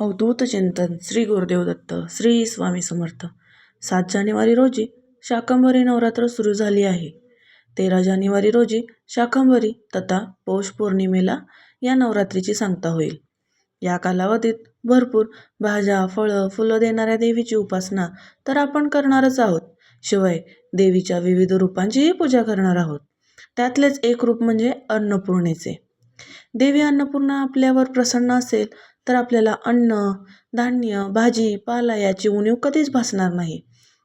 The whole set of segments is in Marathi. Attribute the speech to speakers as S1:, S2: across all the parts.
S1: अवधूत चिंतन श्री गुरुदेव दत्त श्री स्वामी समर्थ. सात जानेवारी रोजी शाकंभरी नवरात्र सुरू झाली आहे. तेरा जानेवारी रोजी शाकंभरी तथा पौष पौर्णिमेला या नवरात्रीची सांगता होईल. या कालावधीत भरपूर भाज्या फळं फुलं देणाऱ्या देवीची उपासना तर आपण करणारच आहोत. शिवाय देवीच्या विविध रूपांचीही पूजा करणार आहोत. त्यातलेच एक रूप म्हणजे अन्नपूर्णेचे. देवी अन्नपूर्णा आपल्यावर प्रसन्न असेल तर आपल्याला अन्न धान्य भाजी पाला याची उणीव कधीच भासणार नाही.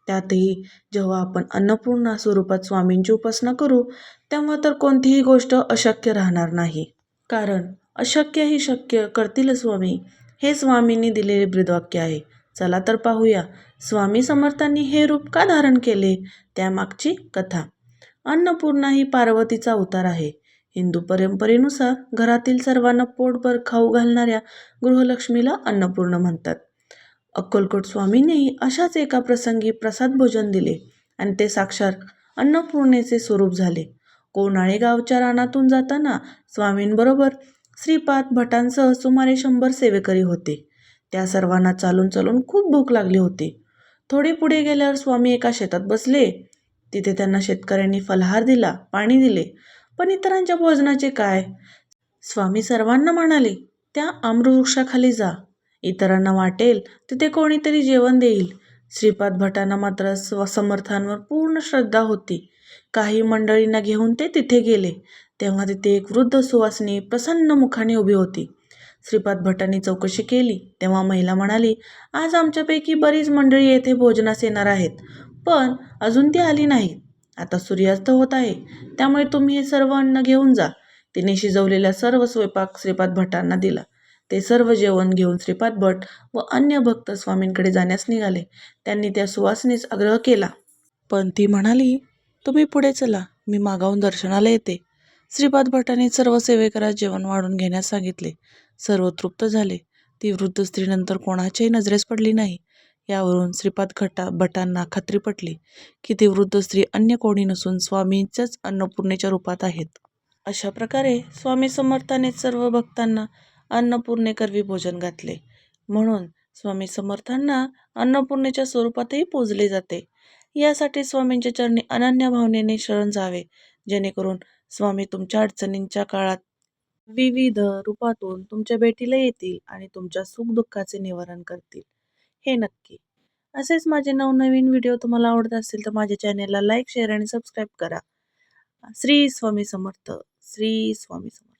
S1: त्यातही जेव्हा आपण अन्नपूर्णा स्वरूपात स्वामींची उपासना करू तेव्हा तर कोणतीही गोष्ट अशक्य राहणार नाही. कारण अशक्य ही शक्य करतील स्वामी. हे स्वामींनी दिलेले ब्रीदवाक्य आहे. चला तर पाहूया. स्वामी समर्थांनी हे रूप का धारण केले? त्यामागची कथा. अन्नपूर्णा ही पार्वतीचा अवतार आहे. हिंदू परंपरेनुसार घरातील सर्वांना पोटभर खाऊ घालणाऱ्या गृहलक्ष्मीला अन्नपूर्ण म्हणतात. अक्कलकोट स्वामींनीही अशाच एका प्रसंगी प्रसाद भोजन दिले आणि ते साक्षात अन्नपूर्णेचे स्वरूप झाले. कोणाळे गावच्या रानातून जाताना स्वामींबरोबर श्रीपाद भटांसह सुमारे शंभर सेवेकरी होते. त्या सर्वांना चालून चालून खूप भूक लागली होती. थोडे पुढे गेल्यावर स्वामी एका शेतात बसले. तिथे त्यांना शेतकऱ्यांनी फलहार दिला पाणी दिले. पण इतरांच्या भोजनाचे काय? स्वामी सर्वांना म्हणाले त्या आम्रवृक्षाखाली जा. इतरांना वाटेल तिथे कोणीतरी जेवण देईल. श्रीपाद भटांना मात्र स्व समर्थांवर पूर्ण श्रद्धा होती. काही मंडळींना घेऊन ते तिथे गेले. तेव्हा तिथे एक वृद्ध सुवासिनी प्रसन्न मुखाने उभी होती. श्रीपाद भटांनी चौकशी केली. तेव्हा महिला म्हणाली आज आमच्यापैकी बरीच मंडळी येथे भोजनास येणार आहेत पण अजून ती आली नाहीत. आता सूर्यास्त होत आहे. त्यामुळे तुम्ही हे सर्व अन्न घेऊन जा. तिने शिजवलेला सर्व स्वयंपाक श्रीपाद भटांना दिला. ते सर्व जेवण घेऊन श्रीपाद भट व अन्य भक्त स्वामींकडे जाण्यास निघाले. त्यांनी त्या सुवासिनीस आग्रह केला. पण ती म्हणाली तुम्ही पुढे चला. मी मागाहून दर्शनाला येते. श्रीपाद भटाने सर्व सेवेकरास जेवण वाढून घेण्यास सांगितले. सर्व तृप्त झाले. ती वृद्ध स्त्री नंतर कोणाच्याही नजरेस पडली नाही. यावरून श्रीपाद घटा भटांना खात्री पटली की ती वृद्ध स्त्री अन्य कोणी नसून स्वामींच्याच अन्नपूर्णेच्या रूपात आहेत. अशा प्रकारे स्वामी समर्थाने सर्व भक्तांना अन्नपूर्णेकरवी भोजन घातले. म्हणून स्वामी समर्थांना अन्नपूर्णेच्या स्वरूपातही पूजले जाते. यासाठी स्वामींच्या चरणी अनन्य भावनेने शरण जावे जेणेकरून स्वामी तुमच्या अडचणींच्या काळात विविध रूपातून तुमच्या भेटीला येतील आणि तुमच्या सुखदुःखाचे निवारण करतील. हे नक्की. असेच माझे नवनवीन व्हिडिओ तुम्हाला आवडत असतील तर माझ्या चॅनेलला लाईक शेअर आणि सबस्क्राईब करा. श्री स्वामी समर्थ. श्री स्वामी समर्थ.